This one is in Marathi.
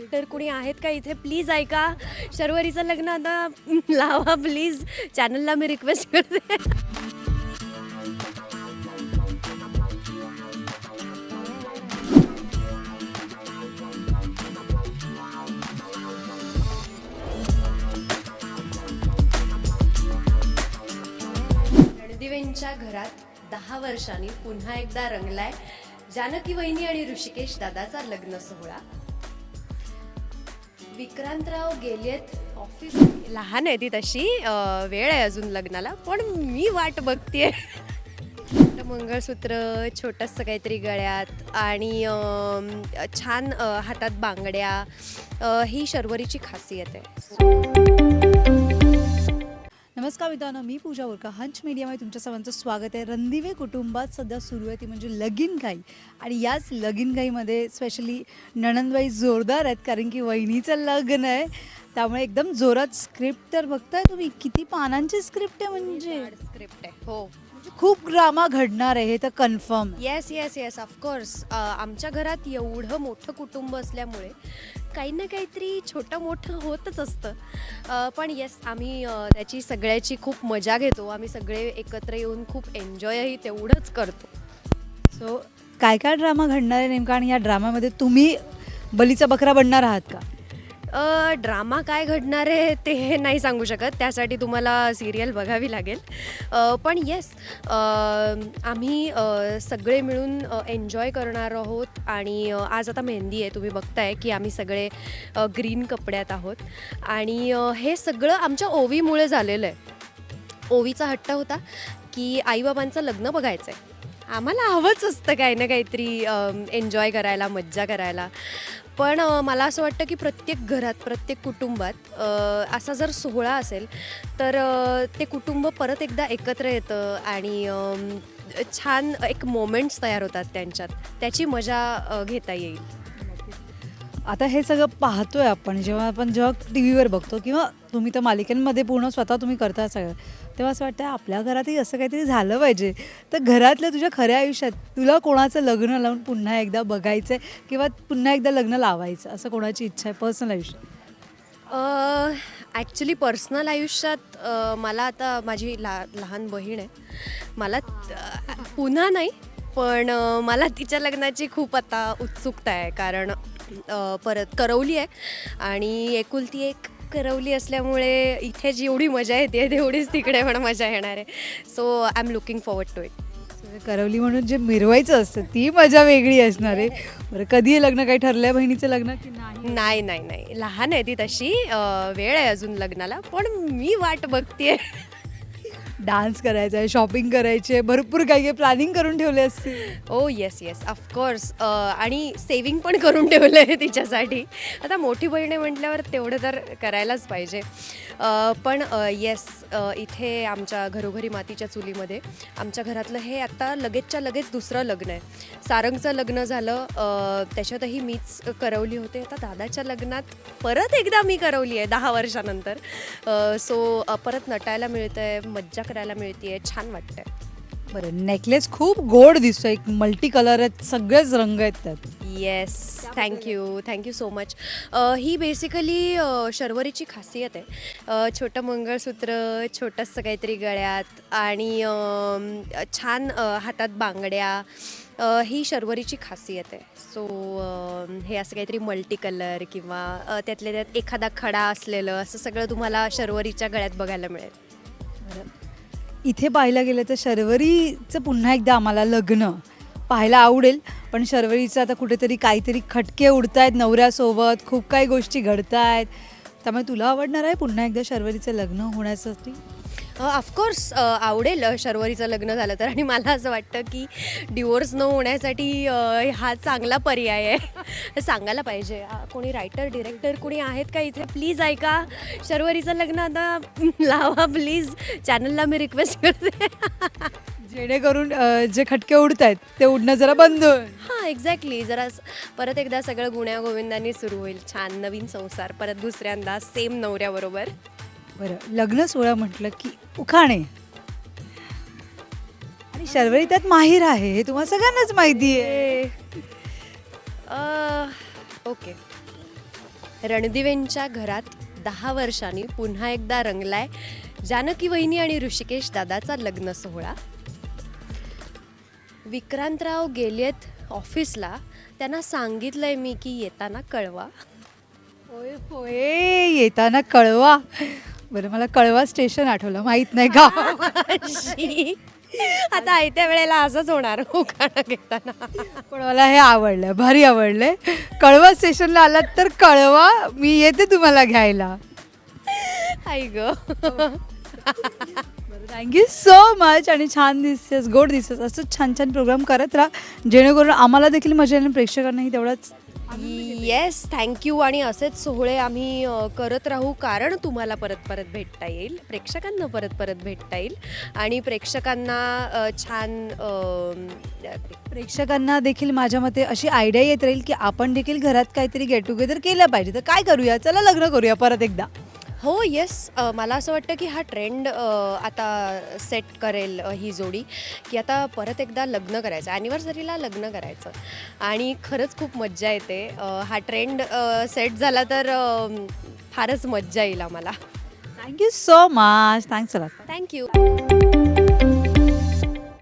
ॲक्टर कुणी आहेत का इथे? प्लीज ऐका. शर्वरीचं लग्न आता लावा प्लीज चॅनलला मी रिक्वेस्ट करते. रणदिवेंच्या घरात दहा वर्षांनी पुन्हा एकदा रंगलाय. जानकी वहिनी आणि ऋषिकेश दादाचा लग्न सोहळा विक्रांतराव गेलेत ऑफिस लहान आहे ती तशी अं, वेळ आहे अजून लग्नाला पण मी वाट बघतेय. मंगळसूत्र छोटंसं काहीतरी गळ्यात आणि अं, छान अं, हातात बांगड्या अं, ही शर्वरीची खासियत आहे. नमस्कार मित्रांनो मी पूजा उरका हंच मीडियामध्ये तुमच्या सर्वांचं स्वागत आहे. रणदिवे कुटुंबात सध्या सुरू आहे ती म्हणजे लगीनघाई आणि याच लगीनघाईमध्ये स्पेशली नणंदबाई जोरदार आहेत कारण की वहिनीचं लग्न आहे. त्यामुळे एकदम जोरात स्क्रिप्ट तर बघताय तुम्ही. किती पानांची स्क्रिप्ट आहे म्हणजे? स्क्रिप्ट आहे. हो. खूप ड्रामा घडणार आहे हे तर confirm yes yes yes of course आमच्या घरात एवढं मोठं कुटुंब असल्यामुळे काही ना काहीतरी छोटं मोठं होतच असतं. पण येस आम्ही त्याची सगळ्याची खूप मजा घेतो. आम्ही सगळे एकत्र येऊन खूप एन्जॉयही तेवढंच करतो. सो काय काय ड्रामा घडणार आहे नेमका? आणि या ड्रामामध्ये तुम्ही बलीचा बकरा बनणार आहात का? ड्रामा काय घडणार आहे ते नाही सांगू शकत. त्यासाठी तुम्हाला सिरियल बघावी लागेल. पण येस आम्ही सगळे मिळून एन्जॉय करणार आहोत. आणि आज आता मेहंदी आहे. तुम्ही बघताय की आम्ही सगळे ग्रीन कपड्यात आहोत. आणि हे सगळं आमच्या ओवीमुळे झालेलं आहे. ओवीचा हट्ट होता की आईबाबांचं लग्न बघायचं आहे आम्हाला हवंच असतं काही ना काहीतरी एन्जॉय करायला मज्जा करायला. पण मला असं वाटतं की प्रत्येक घरात प्रत्येक कुटुंबात असा जर सोहळा असेल तर ते कुटुंब परत एकदा एकत्र येतं आणि छान एक मोमेंट्स तयार होतात त्यांच्यात. त्याची मजा घेता येईल. आता हे सगळं पाहतोय आपण. जेव्हा आपण जेव्हा टी व्हीवर बघतो किंवा तुम्ही तर मालिकांमध्ये पूर्ण स्वतः तुम्ही करता सगळं तेव्हा असं वाटतं आपल्या घरातही असं काहीतरी झालं पाहिजे. तर घरातल्या तुझ्या खऱ्या आयुष्यात तुला कोणाचं लग्न लावून पुन्हा एकदा बघायचं आहे किंवा पुन्हा एकदा लग्न लावायचं असं कोणाची इच्छा आहे? पर्सनल आयुष्यात. ॲक्च्युली पर्सनल आयुष्यात मला आता माझी ला लहान बहीण आहे. मला पुन्हा नाही पण मला तिच्या लग्नाची खूप आता उत्सुकता आहे. कारण परत करवली आहे. आणि एकुलती एक करवली असल्यामुळे इथे जेवढी मजा येते तेवढीच तिकडे पण मजा येणार आहे. So I am looking forward to it करवली म्हणून जे मिरवायचं असतं ती मजा वेगळी असणार आहे. बरं कधी हे लग्न काही ठरलंय बहिणीचं लग्न? की नाही नाही नाही. नाही लहान आहे ती तशी. वेळ आहे अजून लग्नाला पण मी वाट बघतेय. डान्स करायचा आहे शॉपिंग करायची आहे भरपूर काही काही प्लॅनिंग करून ठेवले असते ओ येस येस ऑफकोर्स आणि सेविंग पण करून ठेवलं आहे तिच्यासाठी. आता मोठी बहिणी म्हटल्यावर तेवढं तर करायलाच पाहिजे. पण येस इथे आमच्या घरोघरी मातीच्या चुलीमध्ये आमच्या घरातलं हे आत्ता लगेचच्या लगेच दुसरं लग्न आहे. सारंगचं लग्न झालं त्याच्यातही मीच करवली होते. आता दादाच्या लग्नात परत एकदा मी करवली आहे दहा वर्षानंतर. सो परत नटायला मिळतं आहे मज्जा करायला मिळते छान वाटतंय. बरं नेकलेस खूप गोड दिसतोय एक मल्टी कलर आहेत सगळेच रंग आहेत त्यात. Yes thank you thank you so much he basically शर्वरीची खासियत आहे. अ, छोटं मंगळसूत्र छोटंसं काहीतरी गळ्यात आणि छान अ, हातात बांगड्या अ, ही शर्वरीची खासियत आहे. सो हे असं काहीतरी मल्टी कलर किंवा अ, त्यातल्या त्यात एखादा खडा असलेलं असं सगळं तुम्हाला शर्वरीच्या गळ्यात बघायला मिळेल. इथे पाहायला गेलं तर शर्वरीचं पुन्हा एकदा आम्हाला लग्न पाहायला आवडेल. पण शर्वरीचं आता कुठेतरी काहीतरी खटके उडत आहेत नवऱ्यासोबत खूप काही गोष्टी घडत आहेत त्यामुळे तुला आवडणार आहे पुन्हा एकदा शर्वरीचं लग्न होण्यासाठी? ऑफकोर्स आवडेल. शर्वरीचं लग्न झालं तर. आणि मला असं वाटतं की डिवोर्स न होण्यासाठी हा चांगला पर्याय आहे. सांगायला पाहिजे. कोणी रायटर डिरेक्टर कोणी आहेत का इथे? प्लीज ऐका. शर्वरीचं लग्न आता लावा प्लीज चॅनलला मी रिक्वेस्ट करते. जेणेकरून जे खटके उडत आहेत ते उडणं जरा बंद होईल. हां एक्झॅक्टली जरा परत एकदा सगळं गुण्या गोविंदांनी सुरू होईल. छान नवीन संसार. परत दुसऱ्यांदा सेम नवऱ्याबरोबर. बरं लग्न सोहळा म्हटलं की उखाणे. आणि शर्वरी त्यात माहीर आहे हे तुम्हाला सगळ्यांनाच माहिती आहे. ओके. रणदिवेंच्या घरात दहा वर्षांनी पुन्हा एकदा रंगलाय जानकी वहिनी आणि ऋषिकेश दादाचा लग्न सोहळा. विक्रांतराव गेलेत ऑफिसला. त्यांना सांगितलंय मी की येताना कळवा. होय होय येताना कळवा. बरं मला कळवा स्टेशन आठवलं. माहीत नाही का. आता आयत्या वेळेला असंच होणार हो गाणं घेताना. पण मला हे आवडलं भारी आवडलंय. कळवा स्टेशनला आलात तर कळवा मी येते तुम्हाला घ्यायला. आई ग. थँक्यू सो मच आणि छान दिसतेस गोड दिसतेस. असं छान छान प्रोग्राम करत राहा. जेणेकरून आम्हाला देखील मजा येईल प्रेक्षकांनाही तेवढंच येस थँक्यू आणि असेच सोहळे आम्ही करत राहू कारण तुम्हाला परत परत भेटता येईल. प्रेक्षकांना परत परत भेटता येईल. आणि प्रेक्षकांना छान प्रेक्षकांना देखील माझ्या मते अशी आयडिया येत राहील की आपण देखील घरात काहीतरी गेट टुगेदर केलं पाहिजे. तर काय करूया? चला लग्न करूया परत एकदा. हो येस मला असं वाटतं की हा ट्रेंड आता सेट करेल ही जोडी. की आता परत एकदा लग्न करायचं ॲनिव्हर्सरीला लग्न करायचं. आणि खरंच खूप मज्जा येते. हा ट्रेंड सेट झाला तर फारच मज्जा येईल आम्हाला. Thank you so much thanks thank you